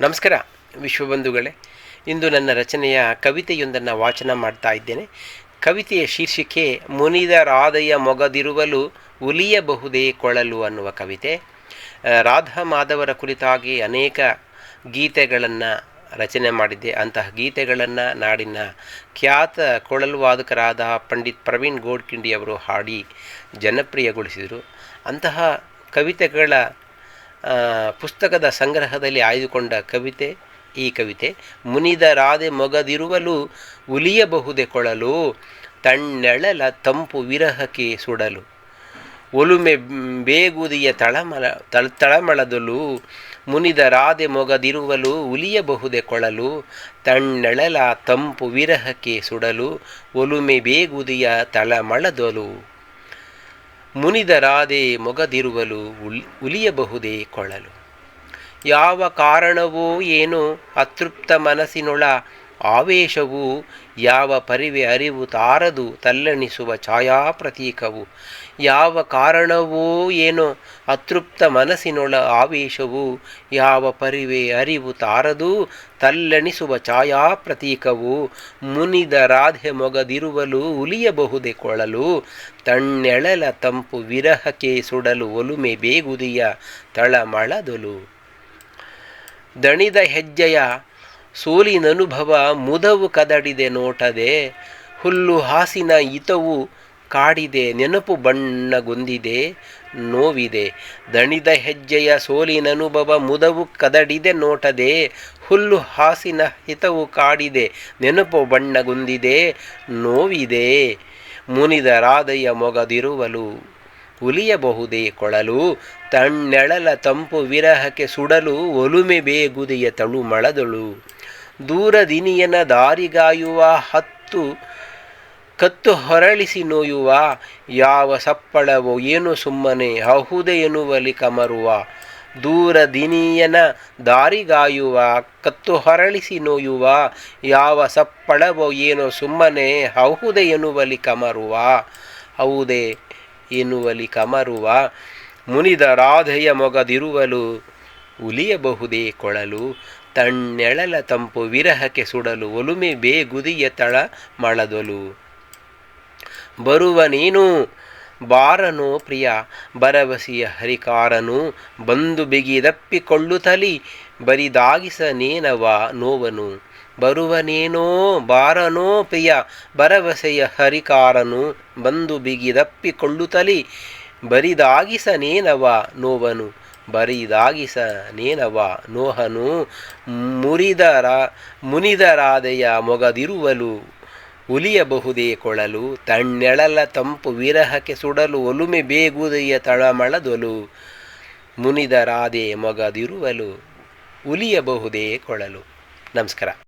ನಮಸ್ಕಾರ, ವಿಶ್ವಬಂಧುಗಳೇ. ಇಂದು ನನ್ನ ರಚನೆಯ ಕವಿತೆಯೊಂದನ್ನು ವಾಚನ ಮಾಡ್ತಾ ಇದ್ದೇನೆ. ಕವಿತೆಯ ಶೀರ್ಷಿಕೆ ಮುನಿದ ಮುನಿದರಾದಯ ಮೊಗದಿರುವಲು ಉಲಿಯಬಹುದೇ ಕೊಳಲು ಅನ್ನುವ ಕವಿತೆ. ರಾಧಾ ಮಾಧವರ ಕುರಿತಾಗಿ ಅನೇಕ ಗೀತೆಗಳನ್ನು ರಚನೆ ಮಾಡಿದ್ದೆ. ಅಂತಹ ಗೀತೆಗಳನ್ನು ನಾಡಿನ ಖ್ಯಾತ ಕೊಳಲು ವಾದಕರಾದ ಪಂಡಿತ್ ಪ್ರವೀಣ್ ಗೋಡ್ಕಿಂಡಿಯವರು ಹಾಡಿ ಜನಪ್ರಿಯಗೊಳಿಸಿದರು. ಅಂತಹ ಕವಿತೆಗಳ ಪುಸ್ತಕದ ಸಂಗ್ರಹದಲ್ಲಿ ಆಯ್ದುಕೊಂಡ ಕವಿತೆ, ಈ ಕವಿತೆ ಮುನಿದ ರಾಧೆ ಮೊಗದಿರುವಲು ಉಲಿಯಬಹುದೆ ಕೊಳಲು, ತಣ್ಣೆಳಲ ತಂಪು ವಿರಹಕ್ಕೆ ಸುಡಲು, ಒಲುಮೆ ಬೇಗುದಿಯ ತಳಮಳ ತಳ, ತಳಮಳದಲು ಮುನಿದ ರಾಧೆ ಮೊಗದಿರುವಲು ಉಲಿಯಬಹುದೆ ಕೊಳಲು, ತಣ್ಣೆಳಲ ತಂಪು ವಿರಹಕ್ಕೆ ಸುಡಲು, ಒಲುಮೆ ಬೇಗುದಿಯ ತಳಮಳದಲು ಮುನಿದ ರಾಧೆ ಮೊಗದಿರುವಲು ಉಲ್ ಉಲಿಯಬಹುದೇ ಕೊಳಲು ಯಾವ ಕಾರಣವೋ ಏನೋ ಅತೃಪ್ತ ಮನಸ್ಸಿನೊಳ ಆವೇಶವು ಯಾವ ಪರಿವೆ ಅರಿವು ತಾರದು ತಲ್ಲಣಿಸುವ ಛಾಯಾ ಪ್ರತೀಕವು ಯಾವ ಕಾರಣವೋ ಏನೋ ಅತೃಪ್ತ ಮನಸ್ಸಿನೊಳ ಆವೇಶವು ಯಾವ ಪರಿವೆ ಅರಿವು ತಾರದು ತಲ್ಲಣಿಸುವ ಛಾಯಾ ಪ್ರತೀಕವು ಮುನಿದ ರಾಧೆ ಮೊಗದಿರುವಲು ಉಲಿಯಬಹುದೆ ಕೊಳಲು, ತಣ್ಣೆಳಲ ತಂಪು ವಿರಹಕ್ಕೆ ಸುಡಲು ಒಲುಮೆ ಬೇಗುದಿಯ ತಳಮಳದೊಲು. ದಣಿದ ಹೆಜ್ಜೆಯ ಸೋಲಿನನುಭವ ಮುದವು ಕದಡಿದೆ ನೋಟದೆ, ಹುಲ್ಲು ಹಾಸಿನ ಹಿತವು ಕಾಡಿದೆ, ನೆನಪು ಬಣ್ಣಗೊಂದಿದೆ, ನೋವಿದೆ. ದಣಿದ ಹೆಜ್ಜೆಯ ಸೋಲಿನನುಭವ ಮುದವು ಕದಡಿದೆ ನೋಟದೆ, ಹುಲ್ಲು ಹಾಸಿನ ಹಿತವು ಕಾಡಿದೆ, ನೆನಪು ಬಣ್ಣಗೊಂದಿದೆ, ನೋವಿದೆ. ಮುನಿದ ರಾಧೆಯ ಮೊಗದಿರುವಲು, ಉಲಿಯಬಹುದೇ ಕೊಳಲು, ತಣ್ಣೆಳಲ ತಂಪು ವಿರಹಕ್ಕೆ ಸುಡಲು, ಒಲುಮೆ ಬೇಗುದಿಯ ತಳು ಮಳದಳು. ದೂರದಿನಿಯನ ದಾರಿಗಾಯುವ ಹತ್ತು ಕತ್ತು ಹೊರಳಿಸಿ ನೋಯುವ ಯಾವ ಸಪ್ಪಳವೋ ಏನು ಸುಮ್ಮನೆ ಅಹುದೆ ಎನ್ನುವಲಿ ಕಮರುವ. ದೂರದಿನಿಯನ ದಾರಿಗಾಯುವ ಕತ್ತು ಹೊರಳಿಸಿ ನೋಯುವ ಯಾವ ಸಪ್ಪಳವೋ ಏನೋ ಸುಮ್ಮನೆ ಹೌದೆ ಎನ್ನುವಲಿ ಕಮರುವ. ಹೌದೆ ಎನ್ನುವಲಿ ಕಮರುವ. ಮುನಿದ ರಾಧೆಯ ಮೊಗದಿರುವಲು ಉಲಿಯಬಹುದೇ ಕೊಳಲು. ತಣ್ಣೆಳಲ ತಂಪು ವಿರಹಕ್ಕೆ ಸುಡಲು ಒಲುಮೆ ಬೇಗುದಿಯ ತಳ ಮಳದೊಲು. ಬರುವ ನೀನು ಬಾರನೋ ಪ್ರಿಯ ಬರವಸಿಯ ಹರಿಕಾರನು, ಬಂದು ಬಿಗಿದಪ್ಪಿಕೊಳ್ಳುತ್ತಲಿ ಬರಿದಾಗಿಸ ನೇನವ ನೋವನು. ಬರುವನೇನೋ ಬಾರನೋ ಪ್ರಿಯ ಬರವಸೆಯ ಹರಿಕಾರನು, ಬಂದು ಬಿಗಿದಪ್ಪಿಕೊಳ್ಳುತ್ತಲಿ ಬರಿದಾಗಿಸನೇನವ ನೋವನು. ಬರಿದಾಗಿಸ ನೇನವ ನೋಹನು ಮುರಿದರ ಮುನಿದರಾದೆಯ ಮೊಗದಿರುವಲು ಉಲಿಯಬಹುದೇ ಕೊಳಲು ತಣ್ಣೆಳಲ ತಂಪು ವಿರಹಕ್ಕೆ ಸುಡಲು ಒಲುಮೆ ಬೇಗುದೆಯ ತಳಮಳದೊಲು ಮುನಿದರಾದೆ ಮೊಗದಿರುವಲು ಉಲಿಯಬಹುದೇ ಕೊಳಲು. ನಮಸ್ಕಾರ.